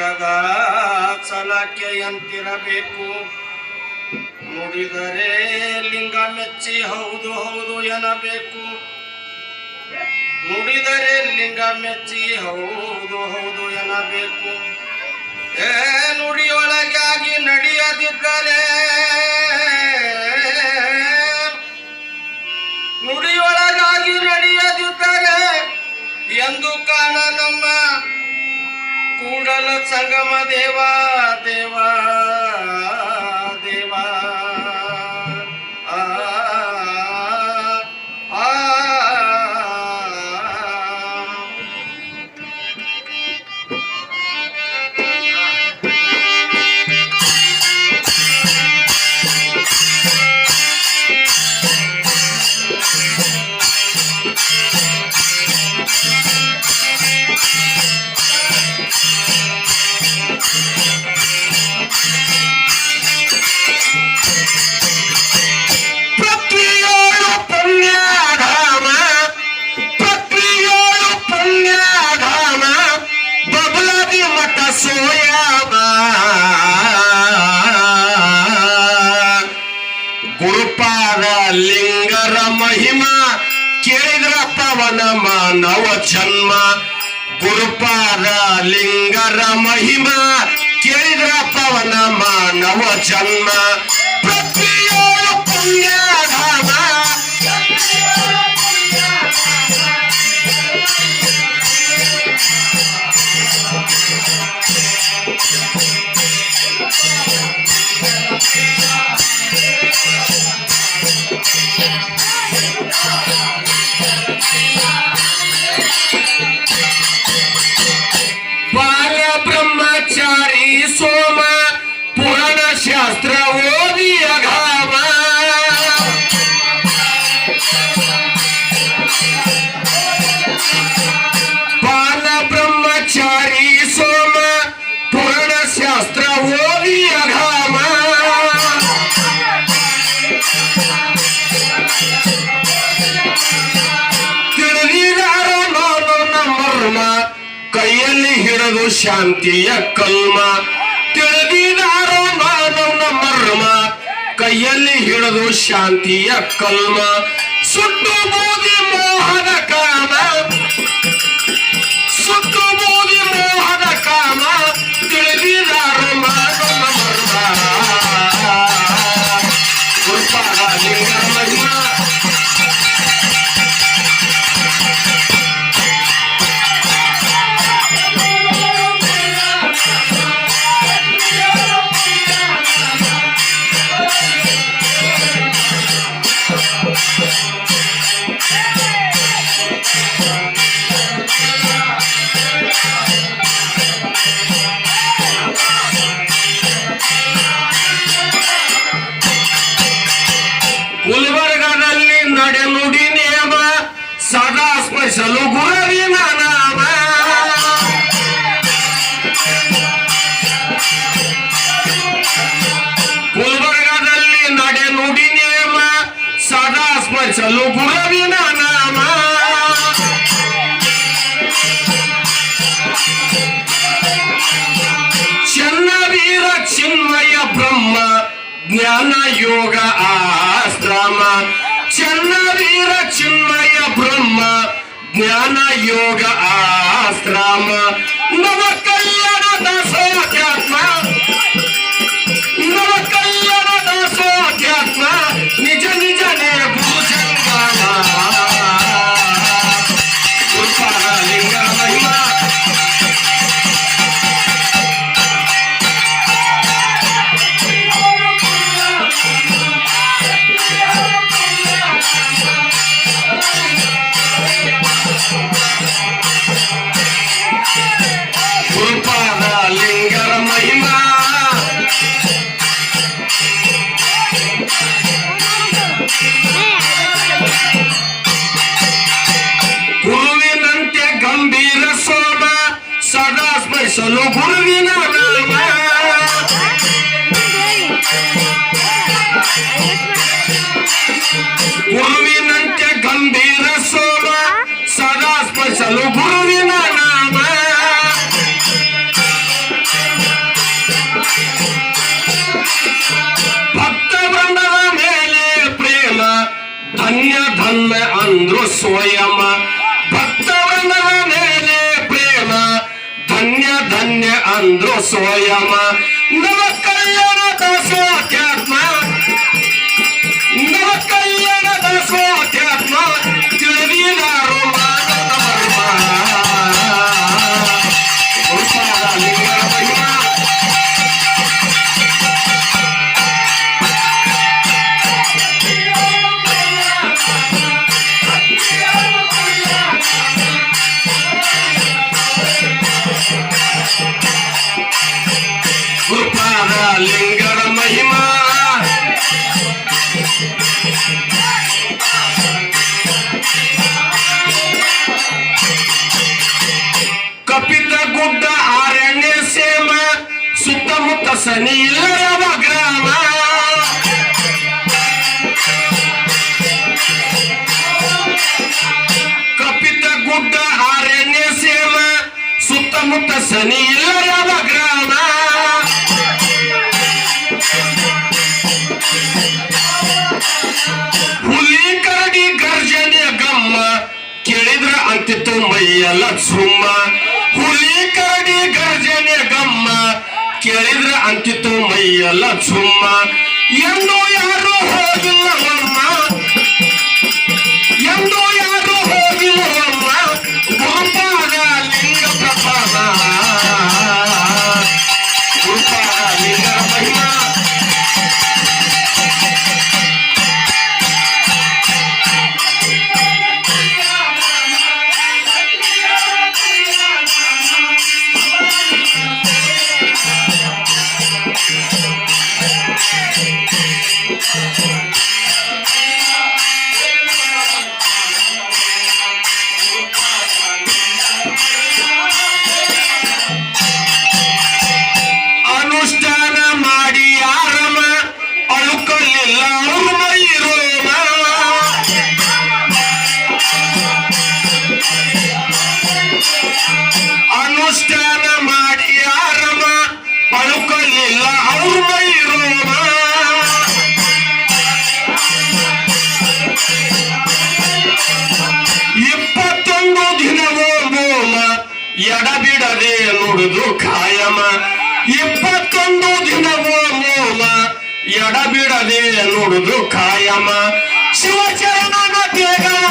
ಸ್ಫಟಿಕದ ಸಲಾಕೆಯಂತಿರಬೇಕು. ನುಡಿದರೆ ಲಿಂಗ ಮೆಚ್ಚಿ ಹೌದು ಹೌದು ಎನ್ನಬೇಕು. ನುಡಿದರೆ ಲಿಂಗ ಮೆಚ್ಚಿ ಹೌದು ಹೌದು ಎನ್ನಬೇಕು. ಏ, ನುಡಿಯೊಳಗಾಗಿ ನಡೆಯದಿದ್ದರೆ ನುಡಿಯೊಳಗಾಗಿ ನಡೆಯದಿದ್ದರೆ, ಎಂದು ಕಾಣ ನಮ್ಮ म्हणून सांग देवा देवा. ಬಬಲದಿ ಮಠ ಸೋಯಾಮ. ಗುರುಪಾದ ಲಿಂಗರ ಮಹಿಮಾ ಕೇಳಿದ್ರ ಪವನ ಮಾನವ ಜನ್ಮ. ಗುರುಪಾದ ಲಿಂಗರ ಮಹಿಮಾ ಕೇಳಿದ್ರ ಪವನ ಮಾನವ ಜನ್ಮ. ಪ್ರತಿಯೊಳು ಪುಣ್ಯಧಾಮ Yeah. ತಿಳಿದಿದಾರೋ ನಾನು ಮರ್ಮ ಕೈಯಲ್ಲಿ ಹಿಡಿದು ಶಾಂತಿಯ ಕಲ್ಮ. ತಿಳಿದಿದಾರೋ ಮಾನವನ ಮರ್ಮ. ಕೈಯಲ್ಲಿ ಹಿಡಿದು ಶಾಂತಿಯ ಕಲ್ಮ. ಸುಟ್ಟು ಬೂದಿ ಜ್ಞಾನ ಯೋಗ ಆಶ್ರಮ ಚನ್ನವೀರ ಚಿನ್ಮಯ ಬ್ರಹ್ಮ ಜ್ಞಾನ ಯೋಗ ಆಶ್ರಮ ನವ ಕಲ್ಯಾಣ ಸೋಧ್ಯಾತ್ಮ सदास पैसलो गुरविना नामा गुरुविनंत्य गंभीर सदा सदास पैसलो गुरुविना भक्त बंधव मेले प्रेम, धन्य धन्य अंद्र सोया। soya ma ಸುತ್ತಮುತ್ತ ಸನಿ ಗ್ರಾಮ ಕಪಿತ ಗುಡ್ಡ ಆರಣ್ಯ ಸೇಮ ಸುತ್ತಮುತ್ತ ಸನಿ ಇಲ್ಲ ಯಾವ ಗ್ರಾಮ ಹುಲಿ ಕರಡಿ ಗರ್ಜನೆ ಗಮ್ಮ ಕೇಳಿದ್ರ ಅಂತಿತ್ತು ಮೈಯೆಲ್ಲ ಸುಮ್ಮ ಕೇಳಿದ್ರ ಅಂತಿತ್ತು ಮೈಯೆಲ್ಲ ಸುಮ್ಮ ಎಂದು ಯಾರು ಹೋಗಿಲ್ಲವಮ್ಮ ಎಡಬಿಡದೆ ನುಡಿದು ಖಾಯಮ. ಇಪ್ಪತ್ತೊಂದು ದಿನಗಳ ಮೂಲ ಎಡಬಿಡದೆ ನುಡಿದು ಕಾಯಮ ಶಿವಚರಣ ಬೇಗವ